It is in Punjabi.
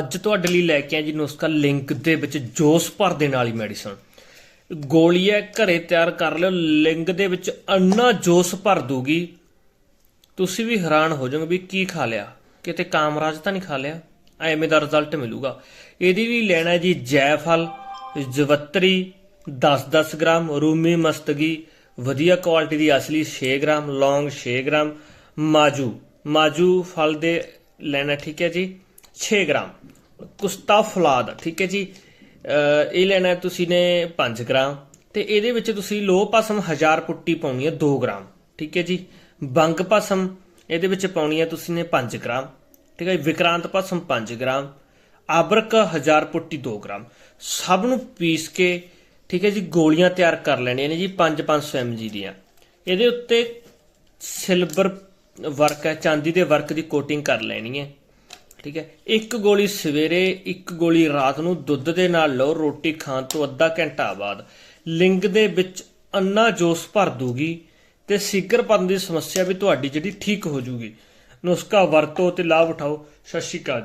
ਅੱਜ ਤੁਹਾਡੇ ਲਈ ਲੈ ਕੇ ਆਏ ਜੀ ਨੁਸਖਾ ਲਿੰਕ ਦੇ ਵਿੱਚ ਜੋਸ ਭਰ ਦੇ ਨਾਲ ਹੀ ਮੈਡੀਸਨ। ਗੋਲੀ ਹੈ ਘਰੇ ਤਿਆਰ ਕਰ ਲਿਓ, ਲਿੰਕ ਦੇ ਵਿੱਚ ਅੰਨਾ ਜੋਸ ਭਰ ਦੂਗੀ ਤੁਸੀਂ ਵੀ ਹੈਰਾਨ ਹੋ ਜਾਓਗੇ ਵੀ ਕੀ ਖਾ ਲਿਆ। ਕਿਤੇ ਕਾਮਰਾਜ ਤਾਂ ਨਹੀਂ ਖਾ ਲਿਆ, ਐਵੇਂ ਦਾ ਰਿਜ਼ਲਟ ਮਿਲੂਗਾ। ਇਹਦੇ ਲਈ ਲੈਣਾ ਹੈ ਜੀ ਜੈਫਲ, ਜਵੱਤਰੀ 10-10 ਗ੍ਰਾਮ, ਰੂਮੀ ਮਸਤਗੀ, ਵਧੀਆ ਕੁਆਲਿਟੀ ਦੀ ਅਸਲੀ 6 ਗ੍ਰਾਮ ਲੌਂਗ 6 ਗ੍ਰਾਮ, ਮਾਜੂ। ਮਾਜੂ ਫਲ ਦੇ ਲੈਣਾ ਠੀਕ ਹੈ ਜੀ। 6 ਗ੍ਰਾਮ। ਕੁਸਤਾ ਫੁਲਾਦ, ਠੀਕ ਹੈ ਜੀ। ਇਹ ਲੈਣਾ ਤੁਸੀਂ ਨੇ 5 ਗ੍ਰਾਮ ਤੇ ਇਹਦੇ ਵਿੱਚ ਤੁਸੀਂ ਲੋਹ ਭਸਮ 1000 ਪੁੱਟੀ ਪਾਉਣੀ ਹੈ 2 ਗ੍ਰਾਮ, ਠੀਕ ਹੈ ਜੀ। ਬੰਗ ਭਸਮ, ਇਹਦੇ ਵਿੱਚ ਪਾਉਣੀ ਹੈ ਤੁਸੀਂ ਨੇ 5 ਗ੍ਰਾਮ, ਠੀਕ ਹੈ ਜੀ। ਵਿਕਰਾਂਤ ਭਸਮ 5 ਗ੍ਰਾਮ, ਆਬਰਕ 1000 ਪੁੱਟੀ 2 ਗ੍ਰਾਮ। ਸਭ ਨੂੰ ਪੀਸ ਕੇ, ਠੀਕ ਹੈ ਜੀ, ਗੋਲੀਆਂ ਤਿਆਰ ਕਰ ਲੈਣੀਆਂ ਨੇ ਜੀ 5-500 mg ਦੀਆਂ। ਇਹਦੇ ਉੱਤੇ ਸਿਲਵਰ ਵਰਕ ਹੈ, ਚਾਂਦੀ ਦੇ ਵਰਕ ਦੀ ਕੋਟਿੰਗ ਕਰ ਲੈਣੀ ਹੈ। ਠੀਕ ਹੈ। ਇੱਕ ਗੋਲੀ ਸਵੇਰੇ, ਇੱਕ ਗੋਲੀ ਰਾਤ ਨੂੰ ਦੁੱਧ ਦੇ ਨਾਲ ਲਓ, ਰੋਟੀ ਖਾਣ ਤੋਂ ਅੱਧਾ ਘੰਟਾ ਬਾਅਦ। ਲਿੰਗ ਦੇ ਵਿੱਚ ਅੰਨਾ ਜੋਸ ਭਰ ਦੂਗੀ ਤੇ ਸਿਗਰਪਨ ਦੀ ਸਮੱਸਿਆ ਵੀ ਤੁਹਾਡੀ ਜਿਹੜੀ ਠੀਕ ਹੋ ਜੂਗੀ। ਨੁਸਖਾ ਵਰਤੋ ਤੇ ਲਾਭ ਉਠਾਓ। ਸਤਿ ਸ਼੍ਰੀ ਅਕਾਲ ਜੀ।